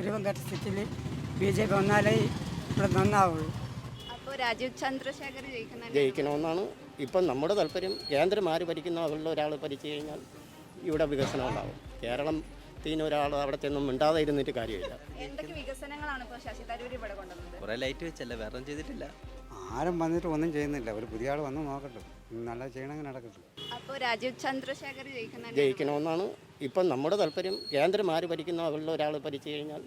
തിരുവനന്തപുരം സിറ്റിയിൽ B J P വന്നാലേ ഇവിടെ നന്നാവുള്ളൂ. അപ്പോൾ രാജീവ് ചന്ദ്രശേഖർ ജയിക്കുന്ന ജയിക്കണമെന്നാണ്. ഇപ്പം നമ്മുടെ താല്പര്യം കേന്ദ്രം ആര് ഭരിക്കുന്ന അവരിൽ ഒരാൾ ഭരിച്ചു കഴിഞ്ഞാൽ ഇവിടെ വികസനം ഉണ്ടാവും. കേരളം തീന ഒരാൾ അവിടെ ചെന്നും മിണ്ടാതെ ഇരുന്നിട്ട് കാര്യമില്ല. എന്തൊക്കെ വികസനങ്ങളാണ് ഇപ്പോൾ ശശി തരൂർ ഇവിടെ കൊണ്ടുവന്നത്? കുറേ ലൈറ്റ് വെച്ചല്ല വേറെ ചെയ്തിട്ടില്ല. ആരും വന്നിട്ട് ഒന്നും ചെയ്യുന്നില്ല. ഒരു പുതിയ ആൾ വന്ന് നോക്കട്ടെ. നല്ല ചെയ്യണമെങ്കിൽ നടക്കട്ടെ. അപ്പോൾ രാജീവ് ചന്ദ്രശേഖർ ജയിക്കുന്ന ജയിക്കണമെന്നാണ് ഇപ്പം നമ്മുടെ താല്പര്യം കേന്ദ്രം ആര് ഭരിക്കുന്ന അവരിൽ ഒരാൾ ഭരിച്ചു കഴിഞ്ഞാൽ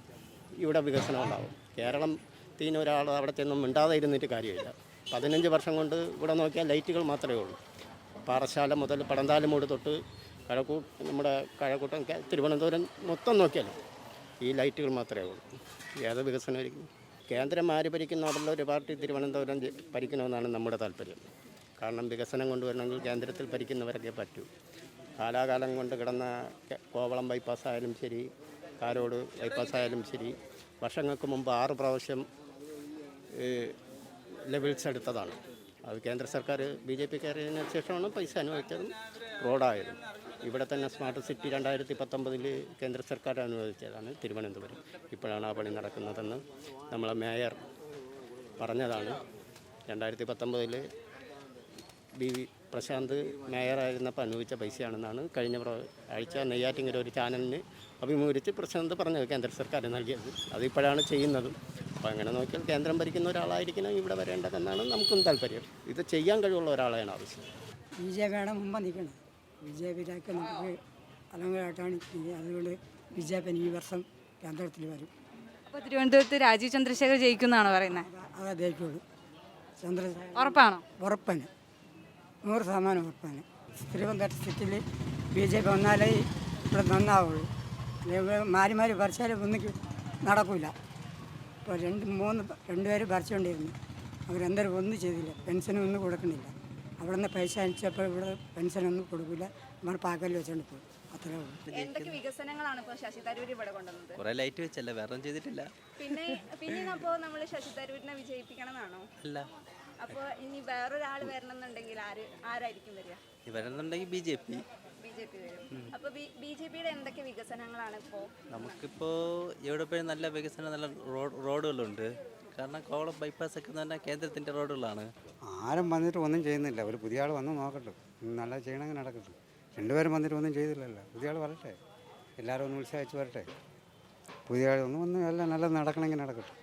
ഇവിടെ വികസനം ഉണ്ടാവും. കേരളം തീന ഒരാൾ അവിടെ ചെന്നും മിണ്ടാതെ ഇരുന്നിട്ട് കാര്യമില്ല. പതിനഞ്ച് വർഷം കൊണ്ട് ഇവിടെ നോക്കിയാൽ ലൈറ്റുകൾ മാത്രമേ ഉള്ളൂ. പാറശാല മുതൽ പടന്താലുമൂട് തൊട്ട് കഴക്കൂ നമ്മുടെ കഴക്കൂട്ടം തിരുവനന്തപുരം മൊത്തം നോക്കിയാൽ ഈ ലൈറ്റുകൾ മാത്രമേ ഉള്ളൂ. ഏത് വികസനമായിരിക്കും? കേന്ദ്രം ആര് ഭരിക്കുന്ന അവിടെ ഒരു പാർട്ടി തിരുവനന്തപുരം ഭരിക്കണമെന്നാണ് നമ്മുടെ താല്പര്യം. കാരണം വികസനം കൊണ്ടുവരണമെങ്കിൽ കേന്ദ്രത്തിൽ ഭരിക്കുന്നവരൊക്കെ പറ്റൂ. കാലാകാലം കൊണ്ട് കിടന്ന കോവളം ബൈപ്പാസ് ആയാലും ശരി കാരോട് ബൈപ്പാസ് ആയാലും ശരി വർഷങ്ങൾക്ക് മുമ്പ് ആറ് പ്രാവശ്യം ലെവൽസ് എടുത്തതാണ്. അത് കേന്ദ്ര സർക്കാർ ബി ജെ പി കയറിയതിന് ശേഷമാണ് പൈസ അനുവദിച്ചതും റോഡായതും. ഇവിടെ തന്നെ സ്മാർട്ട് സിറ്റി രണ്ടായിരത്തി പത്തൊമ്പതിൽ കേന്ദ്ര സർക്കാർ അനുവദിച്ചതാണ് തിരുവനന്തപുരം. ഇപ്പോഴാണ് ആ പണി നടക്കുന്നതെന്ന് നമ്മളെ മേയർ പറഞ്ഞതാണ്. രണ്ടായിരത്തി പത്തൊമ്പതിൽ ബി പ്രശാന്ത് മേയറായിരുന്നപ്പോൾ അനുഭവിച്ച പൈസയാണെന്നാണ് കഴിഞ്ഞ പ്ര ആഴ്ച നെയ്യാറ്റിങ്ങര ഒരു ചാനലിന് അഭിമുഖീകരിച്ച് പ്രശാന്ത് പറഞ്ഞത് കേന്ദ്ര സർക്കാർ നൽകിയത്. അതിപ്പോഴാണ് ചെയ്യുന്നത്. അപ്പോൾ അങ്ങനെ നോക്കിയാൽ കേന്ദ്രം ഭരിക്കുന്ന ഒരാളായിരിക്കണം ഇവിടെ വരേണ്ടതെന്നാണ് നമുക്കും താല്പര്യം. ഇത് ചെയ്യാൻ കഴിവുള്ള ഒരാളെയാണ് ആവശ്യം. ബി ജെ പിയുടെ മുമ്പ് നിൽക്കണം. ബി ജെ പിയിലേക്ക് നമുക്ക് ഇരിക്കുന്നത്. അതുകൊണ്ട് ബി ജെ പി ഈ വർഷം കേന്ദ്രത്തിൽ വരും. അപ്പോൾ തിരുവനന്തപുരത്ത് രാജീവ് ചന്ദ്രശേഖർ ജയിക്കുന്നതാണോ പറയുന്നത് അതെ ജയിക്കുള്ളൂ. ചന്ദ്രശേഖർ ഉറപ്പാണോ? ഉറപ്പന് നൂറ് ശതമാനം ഉറപ്പാണ്. തിരുവനന്തപുരം സിറ്റിയിൽ ബി ജെ പി വന്നാലേ ഇവിടെ നന്നാവുള്ളൂ. മാറി മാറി പറിച്ചാലും ഒന്നിക്ക് നടക്കില്ല ഇപ്പോൾ രണ്ട് മൂന്ന് രണ്ട് പേര് പറിച്ചുകൊണ്ടിരുന്നു അവരെന്തേലും ഒന്നും ചെയ്തില്ല. പെൻഷനും ഒന്നും കൊടുക്കണില്ല. അവിടെ നിന്ന് പൈസ അയച്ചപ്പോൾ ഇവിടെ പെൻഷനൊന്നും കൊടുക്കില്ല നമ്മൾ പാക്കലിൽ വെച്ചുകൊണ്ട് പോകും അത്രേ ഉള്ളൂ. എന്തൊക്കെ വികസനങ്ങളാണ് ഇപ്പോൾ ശശി തരൂർ ഇവിടെ കൊണ്ടുവന്നത്? കുറേ ലൈറ്റ് വെച്ചല്ല വേറെ ചെയ്തിട്ടില്ല. പിന്നെ പിന്നെ അപ്പോൾ നമ്മൾ ശശി തരൂരിനെ വിജയിപ്പിക്കണം എന്നാണോ അല്ല. അപ്പോൾ ഇനി വേറൊരാൾ വരണം എന്നുണ്ടെങ്കിൽ ആര് ആരായിരിക്കും വരിക? ഇവരെന്നുണ്ടെങ്കിൽ B J P. B J P വരും. അപ്പോൾ ബി ജെ പിയുടെ എന്തൊക്കെ വികസനങ്ങളാണ് ഇപ്പോൾ നമുക്കിപ്പോൾ ഇവിടെ പോയി നല്ല വികസനം നല്ല റോഡ് റോഡുകളുണ്ട്. കാരണം കോവളം ബൈപ്പാസ് ഒക്കെ തന്നെ കേന്ദ്രത്തിന്റെ റോഡുകളാണ്. ആരും വന്നിട്ട് ഒന്നും ചെയ്യുന്നില്ല. ഒരു പുതിയ ആൾ വന്ന് നോക്കട്ടെ. നല്ല ചെയ്യണമെങ്കിൽ നടക്കട്ടെ. രണ്ടുപേരും വന്നിട്ട് ഒന്നും ചെയ്തില്ലല്ലോ. പുതിയ ആൾ വരട്ടെ. എല്ലാവരും ഒന്ന് ഉത്സാഹിച്ച് വരട്ടെ. പുതിയ ആൾ ഒന്നും ഒന്നും എല്ലാം നല്ലത് നടക്കണമെങ്കിൽ നടക്കട്ടെ.